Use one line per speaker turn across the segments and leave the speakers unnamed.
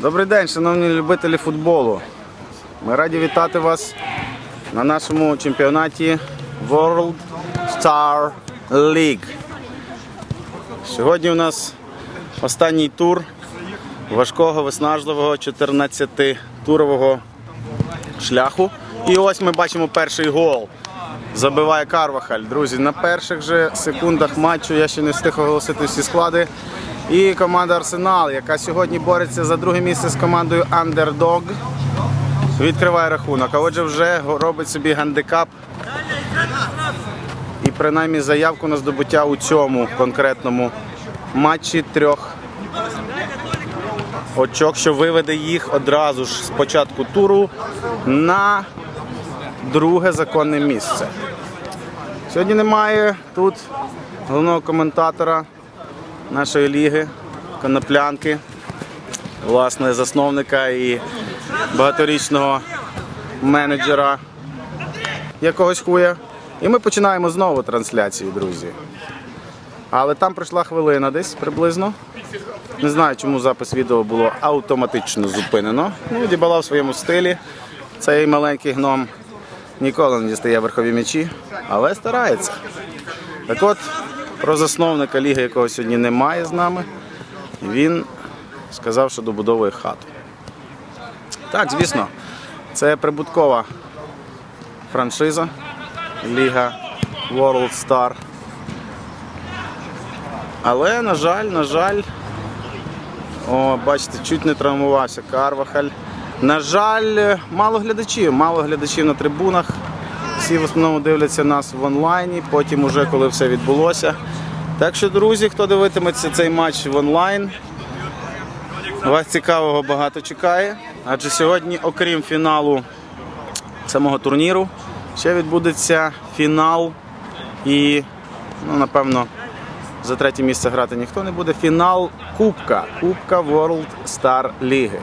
Добрий день, шановні любителі футболу. Ми раді вітати вас на нашому чемпіонаті World Star League. Сьогодні у нас останній тур важкого, виснажливого 14-турового шляху. І ось ми бачимо перший гол. Забиває Карвахаль. Друзі, на перших же секундах матчу я ще не встиг оголосити всі склади. І команда Арсенал, яка сьогодні бореться за друге місце з командою Underdog, відкриває рахунок. А отже, вже робить собі гандикап і принаймні заявку на здобуття у цьому конкретному матчі трьох очок, що виведе їх одразу ж з початку туру на друге законне місце. Сьогодні немає тут головного коментатора нашої ліги, коноплянки, власне, засновника і багаторічного менеджера якогось хуя. І ми починаємо знову трансляцію, друзі. Але там пройшла хвилина десь приблизно. Не знаю, чому запис відео було автоматично зупинено. Ну, Дібала в своєму стилі. Цей маленький гном ніколи не дістає верхові м'ячі, але старається. Так от, про засновника ліги, якого сьогодні немає з нами, він сказав, що добудовує хату. Так, звісно, це прибуткова франшиза Ліга World Star. Але, на жаль, на жаль, о, бачите, чуть не травмувався Карвахаль. На жаль, мало глядачів, мало глядачів на трибунах. Всі в основному дивляться нас в онлайні, потім уже коли все відбулося. Так що, друзі, хто дивитиметься цей матч в онлайн, вас цікавого багато чекає. Адже сьогодні, окрім фіналу самого турніру, ще відбудеться фінал і, ну, напевно, за третє місце грати ніхто не буде. Фінал Кубка. Кубка World Star Ліги.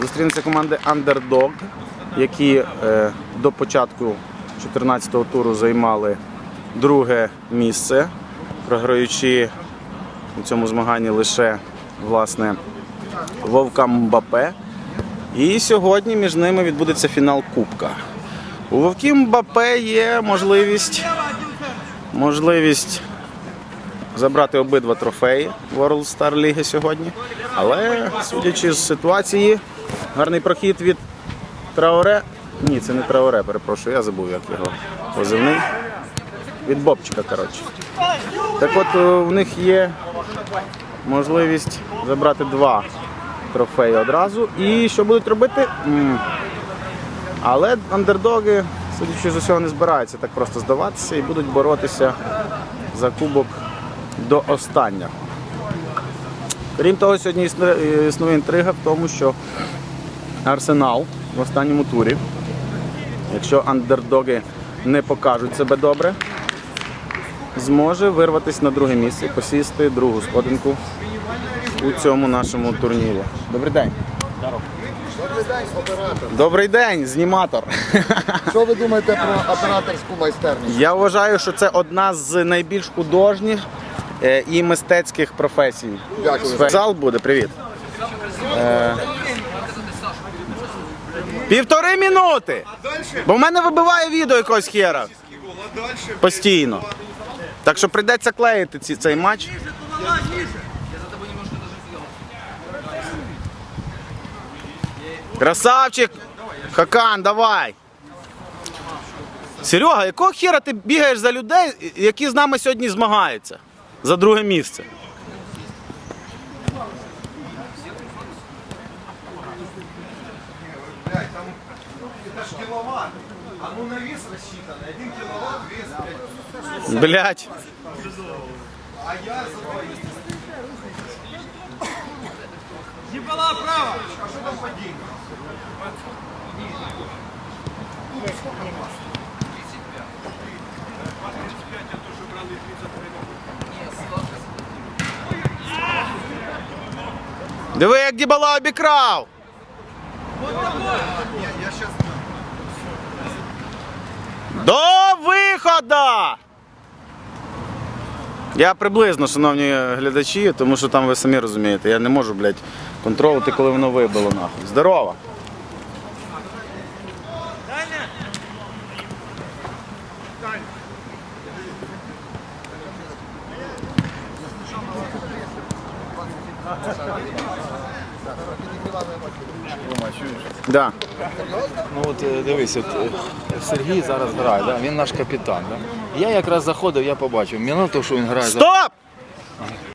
Зустрінеться команди Underdog, які е, до початку 14-го туру займали друге місце, програючи у цьому змаганні лише власне Вовка Мбапе. І сьогодні між ними відбудеться фінал Кубка. У Вовків Мбапе є можливість, можливість забрати обидва трофеї World Star Ліги сьогодні. Але судячи з ситуації, гарний прохід від Траоре. Ні, це не Траоре, перепрошую, я забув, як його позивний. Від Бобчика, коротше. Так от е, в них є можливість забрати два трофеї одразу. І що будуть робити? Але андердоги, судячи з усього, не збираються так просто здаватися і будуть боротися за кубок до останнього. Крім того, сьогодні існує інтрига в тому, що Арсенал в останньому турі, якщо андердоги не покажуть себе добре, зможе вирватися на друге місце і посісти другу сходинку у цьому нашому турнірі. Добрий день.
Добрий день, оператор.
Добрий день, зніматор.
Що ви думаєте про операторську майстерність?
Я вважаю, що це одна з найбільш художніх е, і мистецьких професій.
Дякую.
Зал буде, привіт. Півтори минути. Бо в мене вибиває відео якогось хера. Постійно. Так що прийдеться клеїти ці, цей матч. Красавчик! Хакан, давай! Серега, якого хера ти бігаєш за людей, які з нами сьогодні змагаються за друге місце? же киловатт. А ну на вес рассчитанный. Один киловатт вес, блядь. А я за
Ебала право.
А что там по деньгам? Сколько у вас? 35. Вот такой! Я, я сейчас До виходу! Я приблизно, шановні глядачі, тому що там ви самі розумієте, я не можу, блядь, контролити, коли воно вибило нахуй. Здорово! Да.
Ну от е, дивись, от е, Сергій зараз грає, да? він наш капітан. Да? Я якраз заходив, я побачив. Минуту, що він грає
Стоп!